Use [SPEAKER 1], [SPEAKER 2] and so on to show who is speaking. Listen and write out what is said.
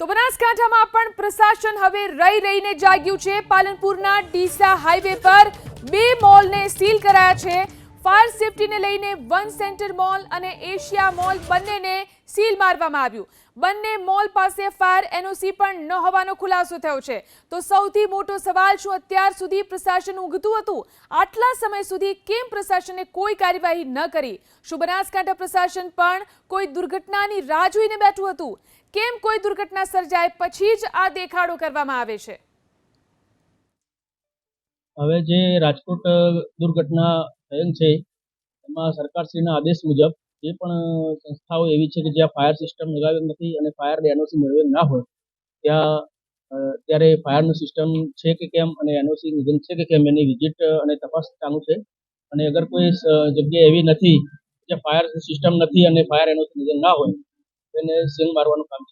[SPEAKER 1] તો બનાસકાંઠામાં પણ પ્રશાસન હવે રહી રહીને જાગ્યું છે. પાલનપુરના ડીસા હાઈવે પર બે મોલને સીલ કરાયા છે. ફાયર સેફટીને લઈને વન સેન્ટર મોલ અને એશિયા મોલ બંનેને સીલ મારવામાં આવ્યું. બંને મોલ પાસે ફાયર એનઓસી પણ ન હોવાનો ખુલાસો થયો છે. તો સૌથી મોટો સવાલ શું અત્યાર સુધી પ્રશાસન ઊંઘતું હતું? આટલા સમય સુધી કેમ પ્રશાસને કોઈ કાર્યવાહી ન કરી? શું બનાસકાંઠા પ્રશાસન પણ કોઈ દુર્ઘટનાની રાહ જોઈને બેઠું હતું? કેમ કોઈ દુર્ઘટના સર્જાય પછી જ આ દેખાડો કરવામાં આવે છે?
[SPEAKER 2] હવે જે રાજકોટ દુર્ઘટના થયેલ છે. એમાં સરકારશ્રીના આદેશ મુજબ જે પણ સંસ્થાઓ એવી છે કે જ્યાં ફાયર સિસ્ટમ લગાવેલ નથી અને ફાયર એનઓસી મેળવેલ ના હોય, ત્યાં ત્યારે ફાયરનું સિસ્ટમ છે કે કેમ અને એનઓસી નિધન છે કે કેમ એની વિઝિટ અને તપાસ ચાલુ છે. અને અગર કોઈ જગ્યા એવી નથી જ્યાં ફાયર સિસ્ટમ નથી અને ફાયર એનઓસી લીધેલ ના હોય એને સીલ મારવાનું કામ છે